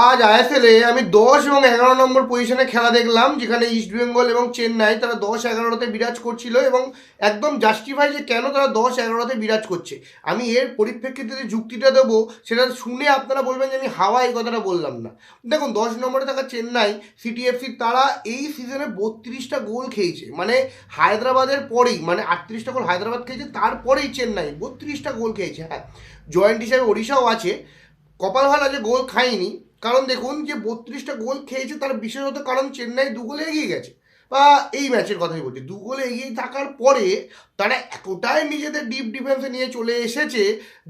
আজ আইএসএলে আমি দশ এবং এগারো নম্বর পজিশনে খেলা দেখলাম, যেখানে ইস্টবেঙ্গল এবং চেন্নাই তারা দশ এগারোতে বিরাজ করছিল এবং একদম জাস্টিফাই যে কেন তারা দশ এগারোতে বিরাজ করছে। আমি এর পরিপ্রেক্ষিতে যে যুক্তিটা দেবো, সেটা শুনে আপনারা বলবেন যে আমি হাওয়া এই কথাটা বললাম না। দেখুন, দশ নম্বরে থাকা চেন্নাই সিটিএফসি তারা এই সিজনে বত্রিশটা গোল খেয়েছে। মানে হায়দ্রাবাদের পরেই মানে আটত্রিশটা গোল হায়দ্রাবাদ খেয়েছে, তারপরেই চেন্নাই বত্রিশটা গোল খেয়েছে। হ্যাঁ জয়েন্ট হিসাবে ওড়িশাও আছে। কপাল ভালো যে গোল খায়নি কারণ দেখুন যে বত্রিশটা গোল খেয়েছে, তার বিশেষত কারণ চেন্নাই দু গোলে এগিয়ে গেছে। বা এই ম্যাচের কথাই বলছি, দু গোলে এগিয়ে থাকার পরে তারা এতটাই নিজেদের ডিপ ডিফেন্সে নিয়ে চলে এসেছে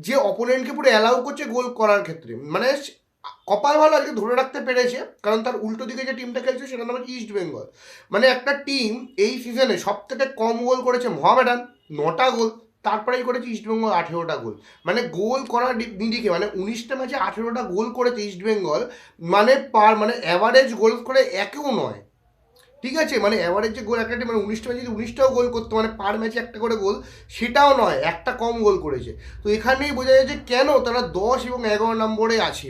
যে অপোনেন্টকে পুরো অ্যালাউ করছে গোল করার ক্ষেত্রে। মানে কপাল ভালো আজকে ধরে রাখতে পেরেছে, কারণ তার উল্টো দিকে যে টিমটা খেলছে সেটা নাম হচ্ছে ইস্ট বেঙ্গল মানে একটা টিম এই সিজনে সব থেকে কম গোল করেছে মহামেডান, নটা গোল। তারপরেই করেছে ইস্টবেঙ্গল আঠেরোটা গোল। মানে গোল করার নিরিখে মানে উনিশটা ম্যাচে আঠেরোটা গোল করেছে ইস্টবেঙ্গল মানে পার মানে অ্যাভারেজ গোল করে একেও নয়। ঠিক আছে? মানে অ্যাভারেজ যে গোল একটা মানে উনিশটা ম্যাচে যদি উনিশটাও গোল করতো মানে পার ম্যাচে একটা করে গোল, সেটাও নয়, একটা কম গোল করেছে। তো এখানেই বোঝা যায় যে কেন তারা দশ এবং এগারো নম্বরে আছে।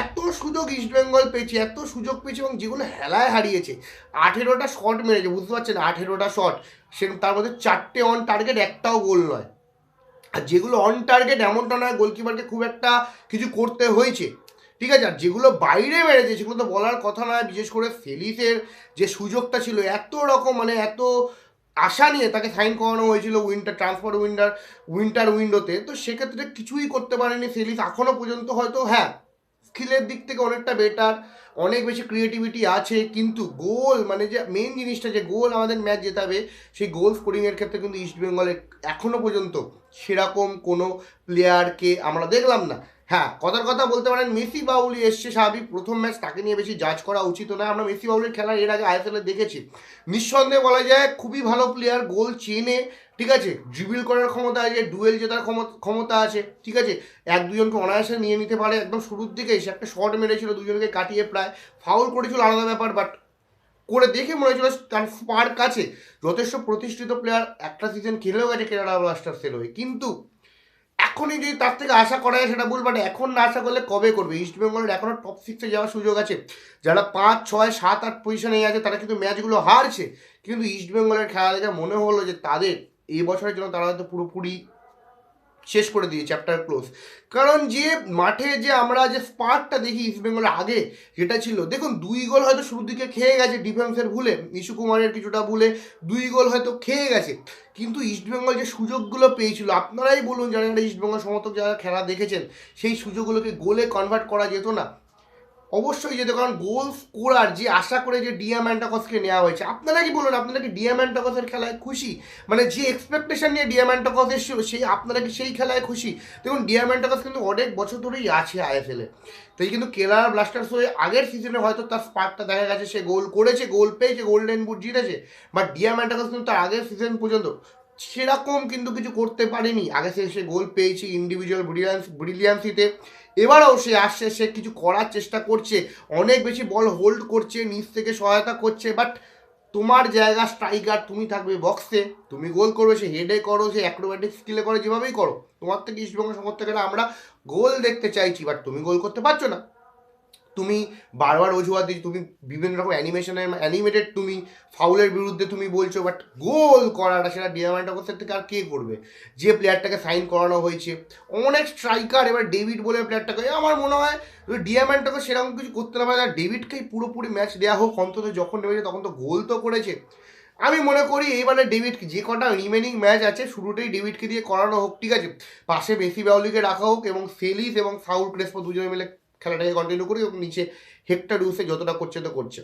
এত সুযোগ ইস্টবেঙ্গল পেয়েছে, এত সুযোগ পেয়েছে এবং যেগুলো হেলায় হারিয়েছে। আঠেরোটা শট মেরেছে, বুঝতে পারছেন? আঠেরোটা শট সে তার মধ্যে চারটে অন টার্গেট একটাও গোল নয়। আর যেগুলো অন টার্গেট এমনটা নয় গোলকিপারকে খুব একটা কিছু করতে হয়েছে। ঠিক আছে? আর যেগুলো বাইরে বেড়েছে, সেগুলো তো বলার কথা নয়, বিশেষ করে ফেলিসের যে সুযোগটা ছিল, এত রকম মানে এত আশা নিয়ে তাকে সাইন করানো হয়েছিল উইন্টার ট্রান্সফার উইন্টার উইন্টার উইন্ডোতে তো। সেক্ষেত্রে কিছুই করতে পারেনি ফেলিস। এখনও পর্যন্ত হয়তো হ্যাঁ স্কিলের দিক থেকে অনেকটা বেটার অনেক বেশি ক্রিয়েটিভিটি আছে, কিন্তু গোল মানে যে মেন জিনিসটা যে গোল আমাদের ম্যাচ জেতাবে, সেই গোল স্কোরিংয়ের ক্ষেত্রে কিন্তু ইস্ট বেঙ্গলের এখনও পর্যন্ত সেরকম কোনো প্লেয়ারকে আমরা দেখলাম না। হ্যাঁ কথার কথা বলতে পারেন, মেসি বাউলি এসছে স্বাভাবিক। প্রথম ম্যাচ তাকে নিয়ে বেশি জাজ করা উচিত নয়। আমরা মেসি বাউলির খেলা এর আগে আইএসএলে দেখেছি। নিঃসন্দেহে বলা যায়, খুবই ভালো প্লেয়ার গোল চেনে, ঠিক আছে? ড্রিবিল করার ক্ষমতা আছে ডুয়েল জেতার ক্ষমতা- আছে, ঠিক আছে? এক দুজনকে অনায়াসে নিয়ে নিতে পারে। একদম শুরুর দিকে এসে একটা শট মেরেছিল, দুজনকে কাটিয়ে প্রায় ফাউল করেছিল, আলাদা ব্যাপার বাট করে দেখে মনে হয়েছিল তার পার কাছে যথেষ্ট প্রতিষ্ঠিত প্লেয়ার একটা সিজন খেলেও গেছে কেরালা ব্লাস্টার্সের হয়ে। কিন্তু এখনই যদি তার থেকে আশা করা যায় সেটা ভুল বাট এখন না আশা করলে কবে করবে? ইস্ট বেঙ্গলের এখনও টপ সিক্সে যাওয়ার সুযোগ আছে। যারা পাঁচ, ছয়, সাত, আট পজিশনে আছে, তারা কিন্তু ম্যাচগুলো হারছে। কিন্তু ইস্ট বেঙ্গলের খেলা দেখে মনে হলো যে তাদের এই বছরের জন্য তারা হয়তো পুরোপুরি শেষ করে দিয়ে চ্যাপ্টার ক্লোজ কারণ যে মাঠে যে আমরা যে স্পার্টটা দেখি ইস্টবেঙ্গলের আগে যেটা ছিল, দেখুন, দুই গোল হয়তো শুরুর দিকে খেয়ে গেছে ডিফেন্সের ভুলে, নিশু কুমারের কিছুটা ভুলে, দুই গোল হয়তো খেয়ে গেছে। কিন্তু ইস্টবেঙ্গল যে সুযোগগুলো পেয়েছিল, আপনারাই বলুন জানেন ইস্টবেঙ্গল সমর্থক, যারা খেলা দেখেছেন, সেই সুযোগগুলোকে গোলে কনভার্ট করা যেত না। অবশ্যই যেত কারণ গোল স্কোরার যে আশা করে যে ডিয়াম্যান্টাকসকে নেওয়া হয়েছে, আপনারা কি বলুন, আপনারা কি ডিয়াম্যান্টাকসের খেলায় খুশি? মানে যে এক্সপেকটেশন নিয়ে ডিয়াম্যান্টাকস এসেছিল, সেই আপনারা কি সেই খেলায় খুশি? দেখুন ডিয়াম্যান্টাকস কিন্তু অনেক বছর ধরেই আছে আইএসএলে তাই কিন্তু কেরালা ব্লাস্টার্স হয়ে আগের সিজনে হয়তো তার স্পার্কটা দেখা গেছে, সে গোল করেছে, গোল পেয়েছে গোল্ডেন বুট জিতেছে বাট ডিয়াম্যান্টাকস কিন্তু তার আগের সিজন পর্যন্ত সেরকম কিন্তু কিছু করতে পারেনি। আগে সে সে গোল পেয়েছে ইন্ডিভিজুয়াল ব্রিলিয়ান্স ব্রিলিয়ান্সিতে এবারেও সে আসছে, সে কিছু করার চেষ্টা করছে, অনেক বেশি বল হোল্ড করছে, নিচ থেকে সহায়তা করছে বাট তোমার জায়গা স্ট্রাইকার তুমি থাকবে বক্সে তুমি গোল করবে, সে হেডে করো, সে অ্যাক্রোব্যাটিক স্কিলে করো, যেভাবেই করো, তোমার থেকে ইস্টবেঙ্গল সমর্থকেরা আমরা গোল দেখতে চাইছি বাট তুমি গোল করতে পারছ না। তুমি বারবার অজুহাত দিচ্ছ, তুমি বিভিন্ন রকম অ্যানিমেশনের অ্যানিমেটেড তুমি ফাউলের বিরুদ্ধে তুমি বলছো বাট গোল করাটা, সেটা ডিয়ামান্টাকসের থেকে আর কে করবে? যে প্লেয়ারটাকে সাইন করানো হয়েছে। অনেক স্ট্রাইকার এবার ডেভিড বলে প্লেয়ারটাকে আমার মনে হয় ডিয়ামান্টাকে সেরকম কিছু করতে না পারে। আর ডেভিডকেই পুরোপুরি ম্যাচ দেওয়া হোক, অন্তত যখন নেমেছে তখন তো গোল তো করেছে। আমি মনে করি এইবারে ডেভিড যে কটা রিমেনিং ম্যাচ আছে, শুরুতেই ডেভিডকে দিয়ে করানো হোক, ঠিক আছে? পাশে বেশি বাউলিকে রাখা হোক এবং সেলিস এবং সাউল ক্রেসপো দুজনে মিলে খেলাটাকে কন্টিনিউ করি, এবং নিচে হেক্টার ইউসে যতটা করছে তো করছে।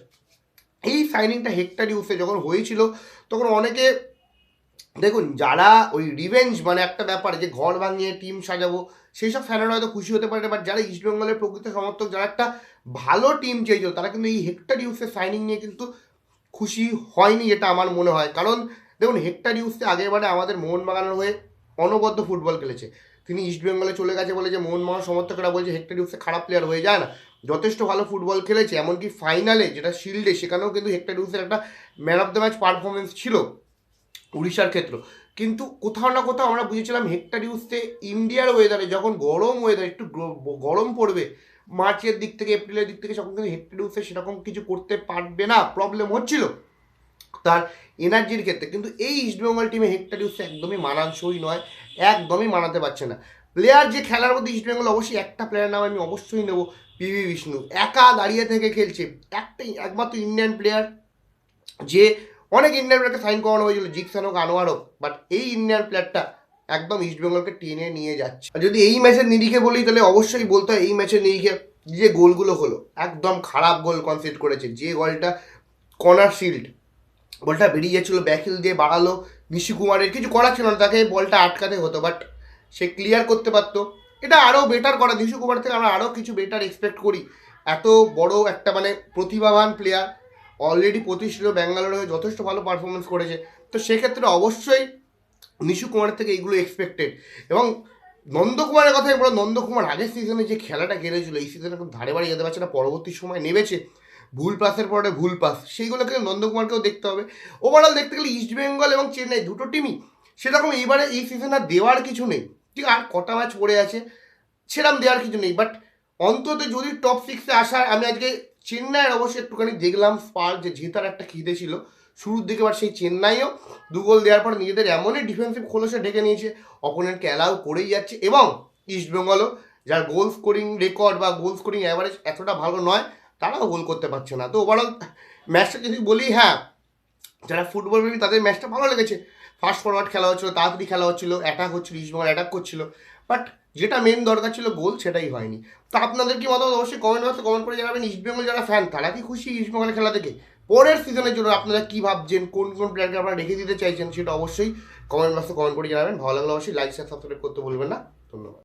এই সাইনিংটা হেক্টার ইউসে যখন হয়েছিল, তখন অনেকে, দেখুন, যারা ওই রিভেঞ্জ মানে একটা ব্যাপার, যে ঘর ভাঙিয়ে টিম সাজাবো সেই সব ফ্যানেরা হয়তো খুশি হতে পারে বাট যারা ইস্টবেঙ্গলের প্রকৃত সমর্থক, যারা একটা ভালো টিম চেয়েছিল তারা কিন্তু এই হেক্টার ইউসের সাইনিং নিয়ে কিন্তু খুশি হয়নি, এটা আমার মনে হয়। কারণ, দেখুন হেক্টার ইউসে আগেরবারে আমাদের মোহনবাগানের হয়ে অনবদ্য ফুটবল খেলেছে। তিনি ইস্টবেঙ্গলে চলে গেছে বলে যে মোহনবাগান সমর্থকরা বলছে হেক্টর ইউসে খারাপ প্লেয়ার হয়ে যায় না। যথেষ্ট ভালো ফুটবল খেলেছে, এমনকি ফাইনালে যেটা শিল্ডে সেখানেও কিন্তু হেক্টর ইউসের একটা man of the match performance ছিল উড়িষ্যার ক্ষেত্র। কিন্তু কোথাও না কোথাও আমরা বুঝেছিলাম হেক্টর ইউসে ইন্ডিয়ার ওয়েদারে যখন গরম ওয়েদার একটু গরম পড়বে মার্চের দিক থেকে এপ্রিলের দিক থেকে যখন কিন্তু হেক্টেডিউসে সেরকম কিছু করতে পারবে না। প্রবলেম হচ্ছিল। তার এনার্জির ক্ষেত্রে। কিন্তু এই ইস্টবেঙ্গল টিমে হেক্টারিউসে একদমই মানানসই নয়, একদমই মানাতে পারছে না। প্লেয়ার যে খেলার মধ্যে ইস্টবেঙ্গল অবশ্যই একটা প্লেয়ার নাম আমি অবশ্যই নেব পিভি বিষ্ণু একা দাঁড়িয়ে থেকে খেলছে। একটাই, একমাত্র ইন্ডিয়ান প্লেয়ার যে অনেক ইন্ডিয়ান প্লেয়ারকে সাইন করানো হয়েছিল জিকসান হোক আনোয়ার হোক বাট এই ইন্ডিয়ান প্লেয়ারটা একদম ইস্টবেঙ্গলকে টেনে নিয়ে যাচ্ছে। আর যদি এই ম্যাচের নিরিখে বলি, তাহলে অবশ্যই বলতে হয় এই ম্যাচের নিরিখে যে গোলগুলো হলো, একদম খারাপ গোল কনসিড করেছে। যে গোলটা কর্নার শিল্ড বলটা বেরিয়ে যাচ্ছিল, ব্যাকিল দিয়ে বাড়ালো নিশি কুমারের। কিছু করা ছিল না, তাকে বলটা আটকাতে হতো বাট সে ক্লিয়ার করতে পারতো। এটা আরও বেটার করা, নিশু কুমার থেকে আমরা আরও কিছু বেটার এক্সপেক্ট করি। এত বড় একটা মানে প্রতিভাবান প্লেয়ার অলরেডি প্রতিষ্ঠিত ব্যাঙ্গালোরে হয়ে যথেষ্ট ভালো পারফরমেন্স করেছে। তো সেক্ষেত্রে অবশ্যই নিশু কুমারের থেকে এইগুলো এক্সপেক্টেড এবং নন্দকুমারের কথাই বলো নন্দকুমার আগের সিজনে যে খেলাটা খেলেছিল, এই সিজনে এখন ধারে বাড়ি যেতে পারছে না, পরবর্তী সময় নেমেছে। ভুল পাসের পরে ভুল পাস সেইগুলোকে নন্দকুমারকেও দেখতে হবে। ওভারঅল দেখতে গেলে ইস্ট বেঙ্গল এবং চেন্নাই দুটো টিমই সেরকম এইবারে এই সিজনে দেওয়ার কিছু নেই। ঠিক আর কটা ম্যাচ পড়ে আছে সেরকম দেওয়ার কিছু নেই। বাট অন্তত যদি টপ সিক্সে আসার, আমি আজকে চেন্নাইয়ের অবশ্যই একটুখানি দেখলাম স্পার যে জেতার একটা খিদে ছিল। শুরুর দিকে আবার সেই চেন্নাইও দু গোল দেওয়ার পর নিজেদের এমনই ডিফেন্সিভ খোলসে ঢেকে নিয়েছে। অপোনেন্টকে অ্যালাউ করেই যাচ্ছে এবং ইস্টবেঙ্গলও যার গোল স্কোরিং রেকর্ড বা গোল স্কোরিং অ্যাভারেজ এতটা ভালো নয় তারাও গোল করতে পারছে না। তো ওভারঅল ম্যাচটা যদি বলি হ্যাঁ যারা ফুটবল প্রেমী তাদের ম্যাচটা ভালো লেগেছে। ফাস্ট ফরওয়ার্ড খেলা হচ্ছিল, তাড়াতাড়ি খেলা হচ্ছিল অ্যাটাক হচ্ছিল ইস্টবেঙ্গল অ্যাটাক করছিল। বাট যেটা মেন দরকার ছিল গোল সেটাই হয়নি। তো আপনাদের কি মতামত? অবশ্যই কমেন্ট বক্সে কমেন্ট করে জানাবেন। ইস্টবেঙ্গল যারা ফ্যান তারা কি খুশি ইস্টবেঙ্গলের খেলা থেকে পরের সিজনের জন্য আপনারা কী ভাবছেন? কোন কোন প্লেয়ারকে আপনারা রেখে দিতে চাইছেন? সেটা অবশ্যই কমেন্ট বক্সে কমেন্ট করে জানাবেন। ভালো লাগলে অবশ্যই লাইক শেয়ার সাবস্ক্রাইব করতে ভুলবেন না। ধন্যবাদ।